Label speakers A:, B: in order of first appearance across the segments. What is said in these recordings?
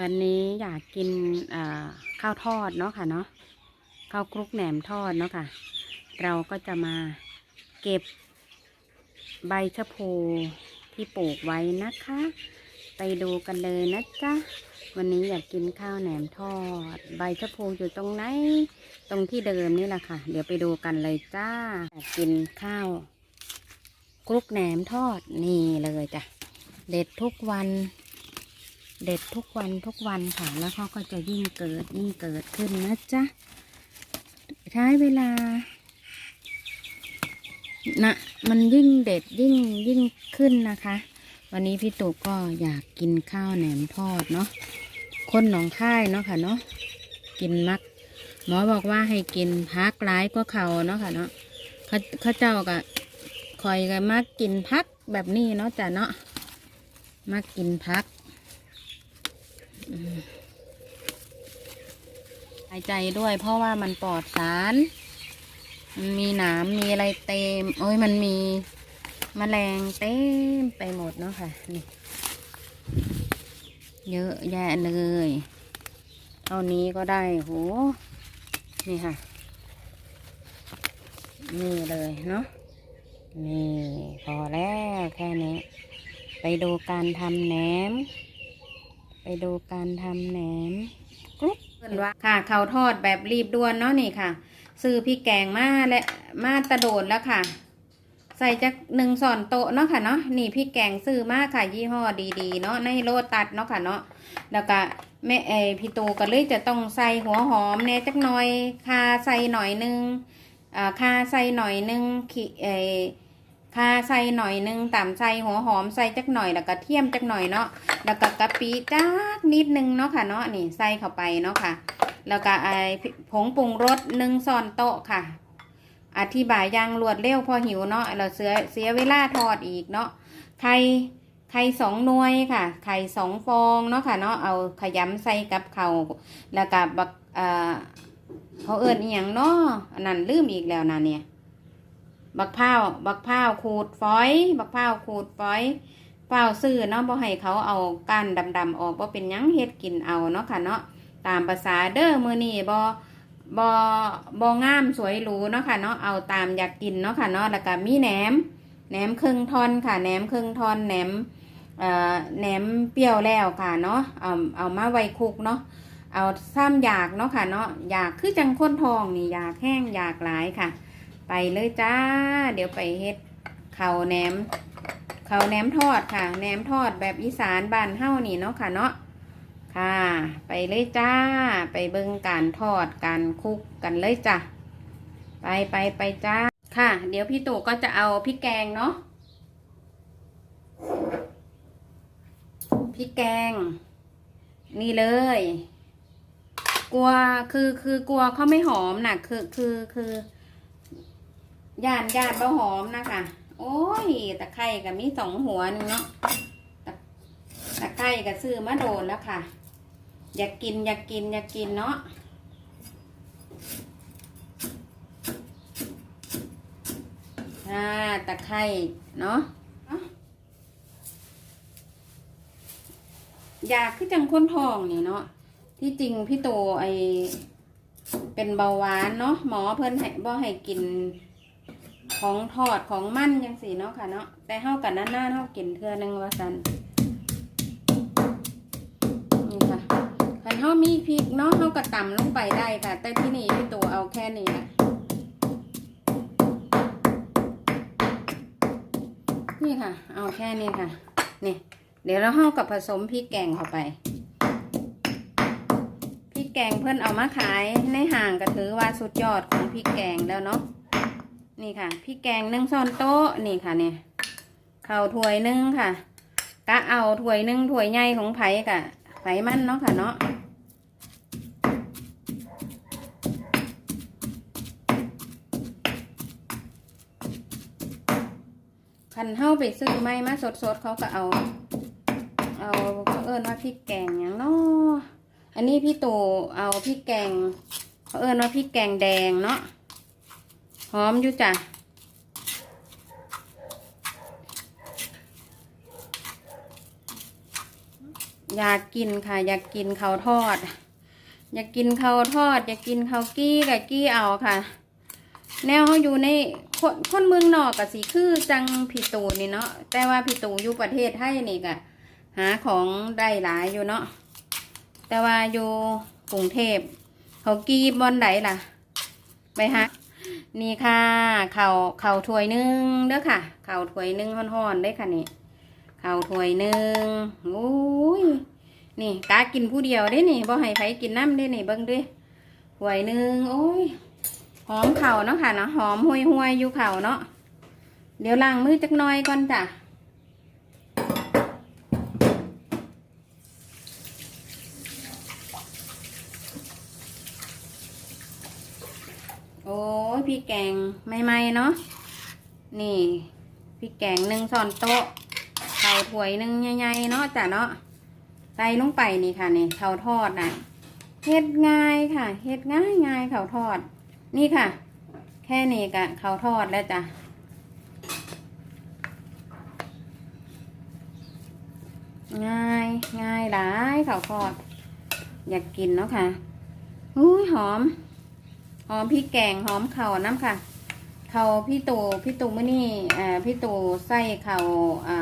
A: วันนี้อยากกินข้าวทอดเนาะค่ะเนาะข้าวคลุกแหนมทอดเนาะค่ะ เราก็จะมาเก็บใบชะพูที่ปลูกไว้นะคะ ไปดูกันเลยนะจ๊ะวันนี้อยากกินข้าวแหนมทอด ใบชะพูอยู่ตรงไหน ตรงที่เดิมนี่แหละค่ะ เดี๋ยวไปดูกันเลยจ้าอยากกินข้าวคลุกแหนมทอดนี่เลยจ้ะเด็ดทุกวัน เด็ดทุกวันทุกวันค่ะ แล้วเขาก็จะยิ่งเกิดยิ่งเกิดขึ้นนะจ๊ะท้ายเวลานะมันยิ่งเด็ดยิ่งยิ่งขึ้นนะคะ วันนี้พี่ตู่ก็อยากกินข้าวแหนมทอดเนาะคนหนองค่ายเนาะค่ะเนาะกินมัก หมอบอกว่าให้กินพักร้ายก็เขาเนาะค่ะเนาะเขาเขาเจ้าก็คอยกันมักกินพักแบบนี้เนาะจ้ะเนาะมักกินพัก หายใจด้วย เพราะว่ามันปลอดสาร มันมีหนามมีอะไรเต็ม โอ้ยมันมีมแมลงเต็มไปหมดเนาะค่ะนี่เยอะแยะเลยเท่านี้ก็ได้โหนี่ค่ะ นี่เลยเนาะนี่พอแล้วแค่นี้ ไปดูการทำแหนม ไปดูการทำแหนมกรุ๊ปเพิ่นว่าค่ะเขาทอดแบบรีบด่วนเนาะนี่ค่ะ ซื้อพริกแกงมาและมาตะโดดแล้วค่ะ ใส่จักหนึ่งส่อนโต๊ะเนาะค่ะเนาะนี่พริกแกงซื้อมาค่ะ ยี่ห้อดีๆ เนาะในโลตัดเนาะค่ะเนาะแล้วก็แม่เอพี่ตูก็เลยจะต้องใส่หัวหอมแหน่จักหน่อยคาใส่หน่อยหนึงอ่าคาใส่หน่อยหนึงขีเอ อคาใส่หน่อยหนึงต่ำใส่หัวหอมใส่จักหน่อยแล้วก็เทียมจักหน่อยเนาะแล้วก็กะปิจักนิดนึงเนาะค่ะเนาะนี่ใส่เข้าไปเนาะค่ะ แล้วก็ไอผงปรุงรสหนึ่งซอนโต๊ะค่ะ อธิบายยังรวดเร็วพอหิวเนาะเราเสียเสียเวลาทอดอีกเนาะไข่ไข่สองหน่วยค่ะ ไข่สองฟองเนาะค่ะเนาะเอาขยำใส่กับเขาแล้วก็บักเอ่อเขาเอิ้นอีหยังเนาะนนั้นลืมอีกแล้วนะเนี่ย บักพร้าบักพร้าขูดฝอย บักพร้าขูดฝอยเภาซื้อเนาะบ่ให้เขาเอาก้านดำๆออกบ่เป็นยังเฮ็ดกินเอาเนาะค่ะเนาะตามภาษาเด้อมือนี้บ่บ่บ่งามสวยหรูเนาะค่ะเนาะเอาตามอยากกินเนาะค่ะเนาะแล้วก็มีแหนมแหนมครึ่งท่อนค่ะแหนมครึ่งท่อนแหนมเอ่อแหนมเปรี้ยวแล้วค่ะเนาะเอาเอามาไว้คุกเนาะเอาซ้ำอยากเนาะค่ะเนาะอยากคือจังคนทองนี่อยากแห้งอยากหลายค่ะ ไปเลยจ้า เดี๋ยวไปเฮ็ดข้าวแหนมเขาวแหนมทอดค่ะแหนมทอดแบบอีสานบ้านเฮ้านี่เนาะค่ะเนาะค่ะ ไปเลยจ้า ไปเบิ่งการทอดการคลุกกันเลยจ้ะไปไปไปจ้าค่ะ เดี๋ยวพี่ตู่ก็จะเอาพริกแกงเนาะพริกแกง นี่เลย กลัวคือคือกลัวเขาไม่หอมนะคือคือคือ ย่านย่านบ่หอมนะคะ โอ้ยตะไคร่กับมีสองหัวหนึงเนาะตะตะไคร่กับซื้อมาโดนแล้วค่ะ อยากกินอยากกินอยากกินเนาะอ่าตะไคร่เนาะอยากคือจังคนทองนี่เนาะที่จริงพี่โตไอเป็นเบาหวานเนาะหมอเพิ่นให้บ่ให้กิน ของทอดของมั่นยังสีเนาะค่ะเนาะแต่เฮากันนั่นหน้าเฮากินเทือนึงว่าซั่นนี่ค่ะคันเฮามีพริกเนาะเฮาก็ตำลงไปได้ค่ะ แต่ที่นี่พี่ตัวเอาแค่นี้อะนี่ค่ะ เอาแค่นี้ค่ะนี่เดี๋ยวเราเฮากับผสมพริกแกงเข้าไปพริกแกงเพื่อนเอามาขายในห่างก็ถือว่าสุดยอดของพริกแกงแล้วเนาะ นี่ค่ะพริกแกงหนึ่งช้อนโต๊ะนี่ค่ะเนี่ยข้าวถ้วยหนึ่งค่ะ กะเอาถ้วยหนึ่งถ้วยใหญ่ของไผ่กะไผ่มันเนาะค่ะเนาะคันเฮ้าไปซื้อไม้มาสดๆเขาก็เอา เอาเขาเอิ้นว่าพริกแกงอย่างเนาะอันนี้พี่ตู่เอาพริกแกงเขาเอิ้นว่าพริกแกงแดงเนาะ อมอยู่จ้ะอยากกินค่ะ อยากกินข้าวทอด อยากกินข้าวทอด อยากกินข้าวกี้กับกี้เอาค่ะ แนวเขาอยู่ในคนคนเมืองนอกกับสีคือจังพี่ตูนี่เนาะแต่ว่าพี่ตูอยู่ประเทศไทยนี่ก็หาของได้หลายอยู่เนาะแต่ว่าอยู่กรุงเทพเขากี้บอนไดล่ะ ไปฮะ นี่ค่ะเข่าเข่าถ้วยนึงเด้อค่ะ เข่าถ้วยนึงห่อนๆได้ค่ะนี่เข่าถ้วยนึงโอ้ยนี่กากินผู้เดียวได้นี่บ่ให้ไผกินน้ำได้นี่เบิ้งด้วยถ้วยนึงโอ้ยหอมเข่าเนาะค่ะเนาะหอมห่วยห่วยๆอยู่เข่าเนาะเดี๋ยวล้างมือจักหน่อยก่อนจ้ะ พี่แกงใหม่ๆเนาะนี่พี่แกงหนึ่งส่อนโต๊ะเข่าถ้วยหนึ่งใหญ่ๆเนาะจ้ะเนาะใส่ลงไปนี่ค่ะนี่เข่าทอดน่ะเฮ็ดง่ายค่ะเฮ็ดง่ายง่ายเข่าทอด นี่ค่ะ แค่นี้กะเข่าทอดแล้วจ้ะง่ายง่ายหลายเข่าทอด อยากกินเนาะค่ะอุ้ยหอม หอมพริกแกงหอมเข่าน้ำค่ะ เข่าพี่ตูพี่ตูมื่อนี่อ่าพี่ตูใส่เข่าอ่า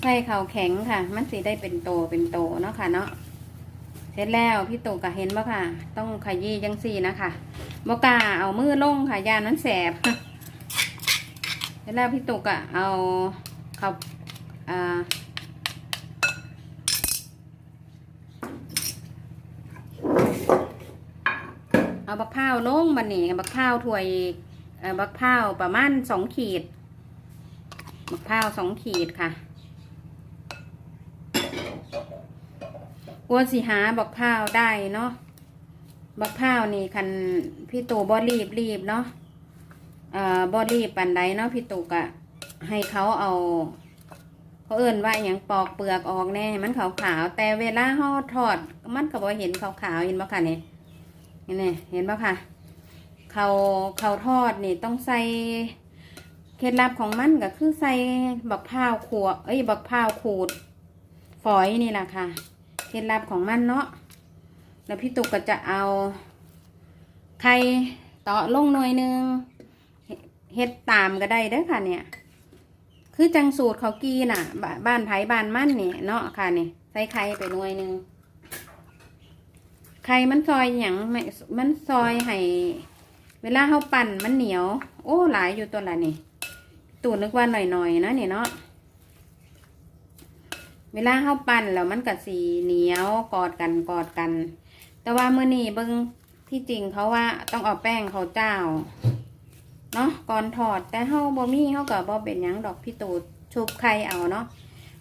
A: ใส่เข่าแข็งค่ะ มันสีได้เป็นโตเป็นโตเนาะค่ะเนาะเสร็จแล้วพี่ตูก็เห็นบ่ค่ะ ต้องขยี้จังสี่นะคะบกาเอามือลงค่ะยานั้นแสบเสร็จแล้วพี่ตูก็เอาเขาอ่า เอาบักพร้าวลงบันนี้บักพร้าวถ้วยบักพร้าวประมาณสองขีดบักพร้าวสองขีดค่ะกลัวสิหาบักพร้าวได้เนาะบักพร้าวนี่คันพี่ตู่บ่รีบรีบเนาะเอ่อบ่รีบปันใดเนาะพี่ตู่กะให้เขาเอาเขาเอิ่นว่าอย่างปอกเปลือกออกแน่มันขาวๆแต่เวลาห่อทอดมันก็บ่เห็นขาวๆเห็นบ่ค่ะเนี่ย นี่นี่เห็นปะคะเขาเขาทอดนี่ต้องใส่เคล็ดลับของมันก็คือใส่บักพร้าวขวเอ้ยบักพร้าวขูด ฝอยนี่แหละค่ะเคล็ดลับของมันเนาะแล้วพี่ตุกก็จะเอาไข่ตาะลงหน่อยนึงเฮ็ดตามก็ได้เด้อค่ะเนี่ยคือจังสูตรเขากีน่ะ บ้านไผ่บ้านมั่นนี่เนาะค่ะนี่ใส่ไข่ไปหน่วยนึง ไข่มันซอยอย่างม่มันซอยให้เวลาเขาปั่นมันเหนียว โอ้หลายอยู่ตัวละนี่ตูนึกว่าหน่อยๆนะเนี่ยเนาะเวลาเขาปั่นแล้วมันก็สีเหนียวกอดกันกอดกัน แต่ว่าเมื่อนี้เบิ้งที่จริงเขาว่าต้องเอาแป้งเขาเจ้าเนาะก่อนทอดแต่เฮาบ่มีเฮาก็บ่เป็นยังดอกพี่ตูดชุบไข่เอาเนาะ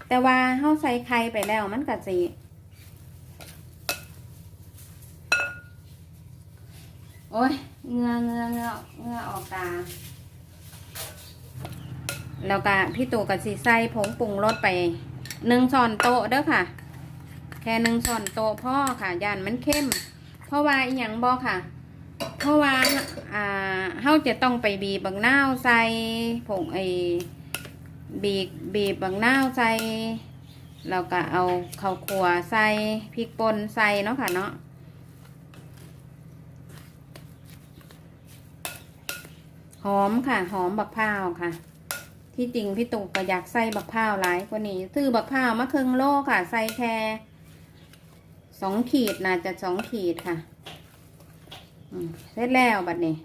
A: แต่ว่าเฮาใส่ไข่ไปแล้วมันก็สิ โอ้ยเงือเงือเงือเงือออกตา แล้วก็พี่ตู่กับสีใส่ผงปรุงรสไปหนึ่งช้อนโต๊ะเด้อค่ะ แค่หนึ่งช้อนโต๊ะพ่อค่ะย่านมันเข้ม เพราะว่าอีหยังบอกค่ะ เพราะว่าอ่าเฮาจะต้องไปบีบบังนาวใส่ผงไอบีบบีบบังนาวใส่แล้วก็เอาข้าวคั่วใส่พริกป่นใส่เนาะค่ะเนาะ หอมค่ะ หอมบักพร้าวค่ะ ที่จริงพี่ตู่ก็อยากใส่บักพร้าวหลายกว่านี้ซื้อบักพร้าวมาครึ่งโลค่ะ ใส่แค่สองขีดน่าจะสองขีดค่ะเสร็จแล้วบัดนี้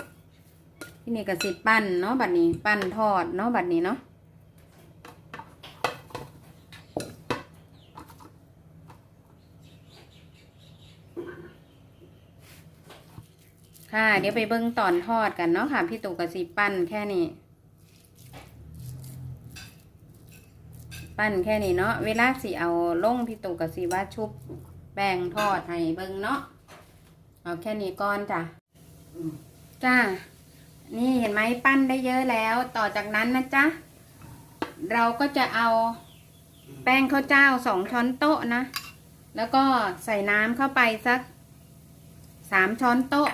A: ที่นี่ก็สิปั้นเนาะบัดนี้ ปั้นทอดเนาะบัดนี้เนาะ ค่ะ เดี๋ยวไปเบิ้งตอนทอดกันเนาะค่ะ พี่ตู่กับสิปั้นแค่นี้ ปั้นแค่นี้เนาะเวลาสิเอาลงพี่ตู่กับสิว่าชุบแป้งทอดให้เบิ้งเนาะเอาแค่นี้ก่อนจ้ะจ้านี่เห็นไหมปั้นได้เยอะแล้ว ต่อจากนั้นนะจ๊ะเราก็จะเอาแป้งข้าวเจ้าสองช้อนโต๊ะนะ แล้วก็ใส่น้ำเข้าไปสักสามช้อนโต๊ะ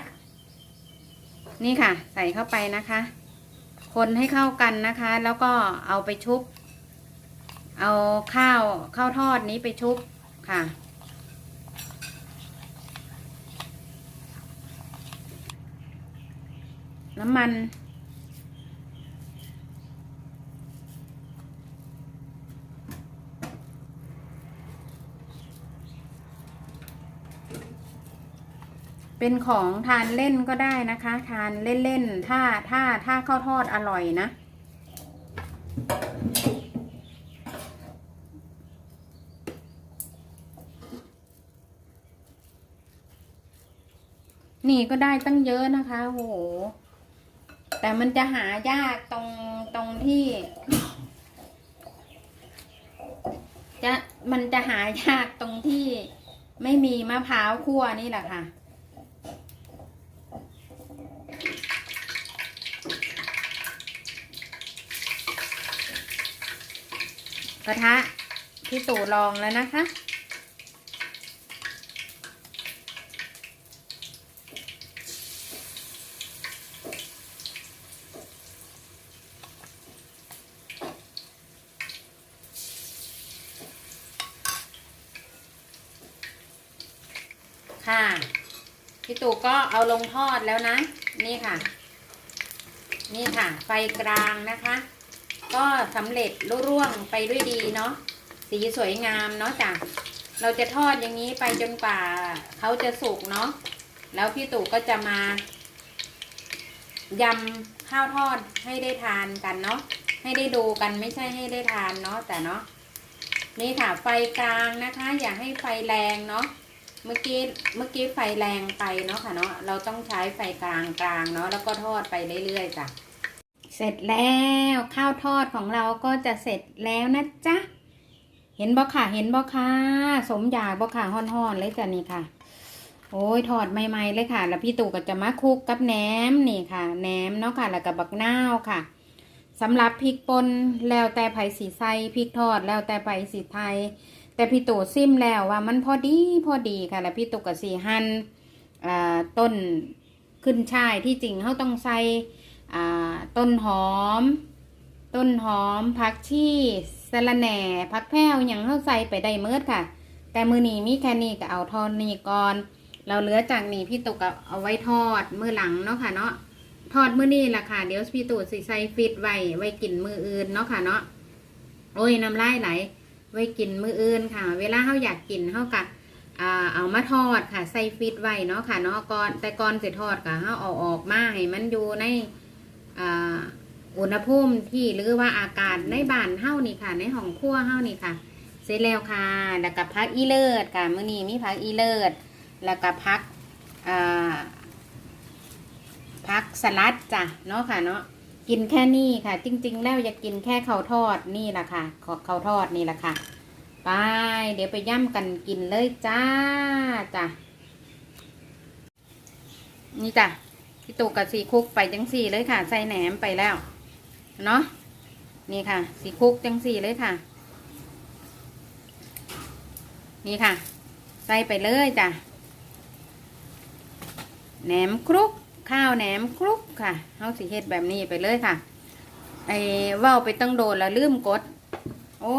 A: นี่ค่ะ ใส่เข้าไปนะคะ คนให้เข้ากันนะคะ แล้วก็เอาไปชุบ เอาข้าวข้าวทอดนี้ไปชุบค่ะ น้ำมัน เป็นของทานเล่นก็ได้นะคะ ทานเล่นๆถ้าถ้าถ้าข้าวทอดอร่อยนะ นี่ก็ได้ตั้งเยอะนะคะโหแต่มันจะหายากตรงตรงที่จะมันจะหายากตรงที่ไม่มีมะพร้าวคั่วนี่แหละค่ะ กระทะที่ตู่ลองแล้วนะคะ ค่ะพี่ตู่ก็เอาลงทอดแล้วนะ นี่ค่ะ นี่ค่ะ ไฟกลางนะคะ ก็สำเร็จรุ่ร่วงไปด้วยดีเนาะสีสวยงามเนาะจ้ะเราจะทอดอย่างนี้ไปจนกว่าเขาจะสุกเนาะแล้วพี่ตู่ก็จะมายำข้าวทอดให้ได้ทานกันเนาะให้ได้ดูกันไม่ใช่ให้ได้ทานเนาะแต่เนาะนี่ค่ะไฟกลางนะคะ อย่าให้ไฟแรงเนาะเมื่อกี้เมื่อกี้ไฟแรงไปเนาะค่ะเนาะเราต้องใช้ไฟกลางกลางเนาะแล้วก็ทอดไปเรื่อยๆจ้ะ ร็จแล้วข้าวทอดของเราก็จะเสร็จแล้วนะจ๊ะ เห็นบ่ค่ะ เห็นบ่ค่ะ สมอยากบ่ค่ะห่อนๆเลยจ้ะนี่ค่ะ โอ้ยทอดใหม่ๆเลยค่ะ แล้วพี่ตู่ก็จะมาคลุกกับแหนมนี่ค่ะแหนมเนาะค่ะ แล้วก็บักนาวค่ะสำหรับพริกป่นแล้วแต่ไผ่สีใส่พริกทอดแล้วแต่ไผ่สีไทย แต่พี่ตู่ซิมแล้วว่ามันพอดีพอดีค่ะ แล้วพี่ตู่ก็สีหั่นอ่าต้นขึ้นช่ายที่จริงเขาต้องใส่ ต้นหอม ต้นหอมผักชีสะระแหน่ผักแพรวอย่างเข้าใส่ไปได้เมิดค่ะ แต่มือนี้มีแค่นี้ก็เอาทอดนี่ก่อน เราเหลือจากนี้พี่ตุกก็เอาไว้ทอดมือหลังเนาะค่ะเนาะทอดมือนี้แหละค่ะ เดี๋ยวพี่ตุสิใส่ฟิตไว้ไว้กินมืออื่นเนาะค่ะเนาะโอ้ยน้ำลายไหลไว้กินมืออื่นค่ะ เวลาเขาอยากกินเขากะเอามาทอดค่ะ ใส่ฟิตไว้เนาะค่ะเนาะก่อนแต่ก่อนสิทอดก็เขาเอาออกมาให้มันอยู่ใน อุณหภูมิที่หรือว่าอากาศในบ้านเฮานี่ค่ะ ในห้องครัวเฮานี่ค่ะ เสร็จแล้วค่ะ แล้วก็พักอีเลิศค่ะมื้อนี้มีพักอีเลิศแล้วก็พักพักสลัดจ้ะเนาะค่ะเนาะกินแค่นี้ค่ะ จริง ๆ แล้วอยากกินแค่ข้าวทอดนี่แหละค่ะข,ข้าวทอดนี่แหละค่ะไปเดี๋ยวไปย่ำกันกินเลยจ้าจ้ะนี่จ้ะ พี่ตู่กับสีคุกไปจังสี่เลยค่ะ ใส่แหนมไปแล้ว เนาะนี่ค่ะ สีคุกจังสี่เลยค่ะ นี่ค่ะ ใส่ไปเลยจ้ะแหนมครุกข้าวแหนมครุกค่ะเฮาสีเฮ็ดแบบนี้ไปเลยค่ะ ไอ้ว่าวไปตั้งโดนแล้วลืมกด โอ้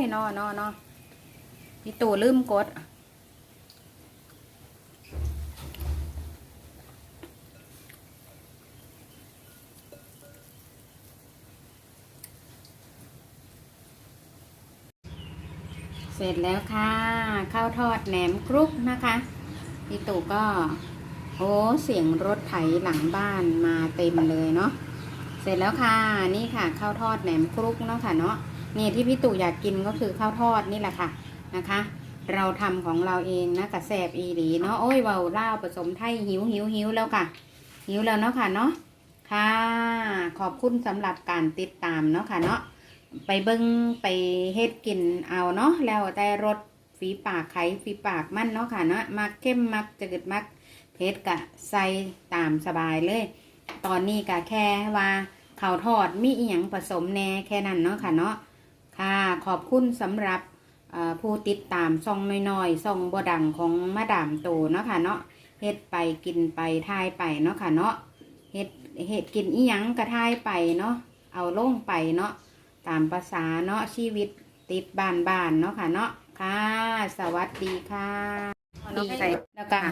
A: ยนอนอนอพี่ตูลืมกด เสร็จแล้วค่ะข้าวทอดแหนมกรุกนะคะพี่ตู่ก็ โอ้เสียงรถไถหลังบ้านมาเต็มเลยเนาะเสร็จแล้วค่ะนี่ค่ะข้าวทอดแหนมกรุกเนาะค่ะเนาะนี่ที่พี่ตู่อยากกินก็คือข้าวทอดนี่แหละค่ะนะคะ เราทำของเราเองนะกระแสบอีหลีเนาะโอ้ยเบาเล่าผสมไทยหิวหิวหิวแล้วค่ะ หิวแล้วเนาะค่ะเนาะค่ะ ขอบคุณสำหรับการติดตามเนาะค่ะเนาะ ไปเบิ้งไปเฮ็ดกินเอาเนาะแล้วแต่รสฝีปากไขฝีปากมันเนาะค่ะเนาะมักเข้มมักจืดมักเผ็ดกะใส่ตามสบายเลย ตอนนี้กะแค่ว่าข้าวทอดมีอีหยังผสมแน่แค่นั้นเนาะค่ะเนาะค่ะขอบคุณสำหรับผู้ติดตามซองน้อยๆซองบ่ดังของมาดามโตเนาะค่ะเนาะเฮ็ดไปกินไปทายไปเนาะค่ะเนาะเฮ็ดเฮ็ดกินอีหยังกะทายไปเนาะเอาลงไปเนาะ ตามภาษาเนาะชีวิตติดบ้านบ้านๆเนาะค่ะเนาะค่ะ สวัสดีค่ะดีใส่แล้วก็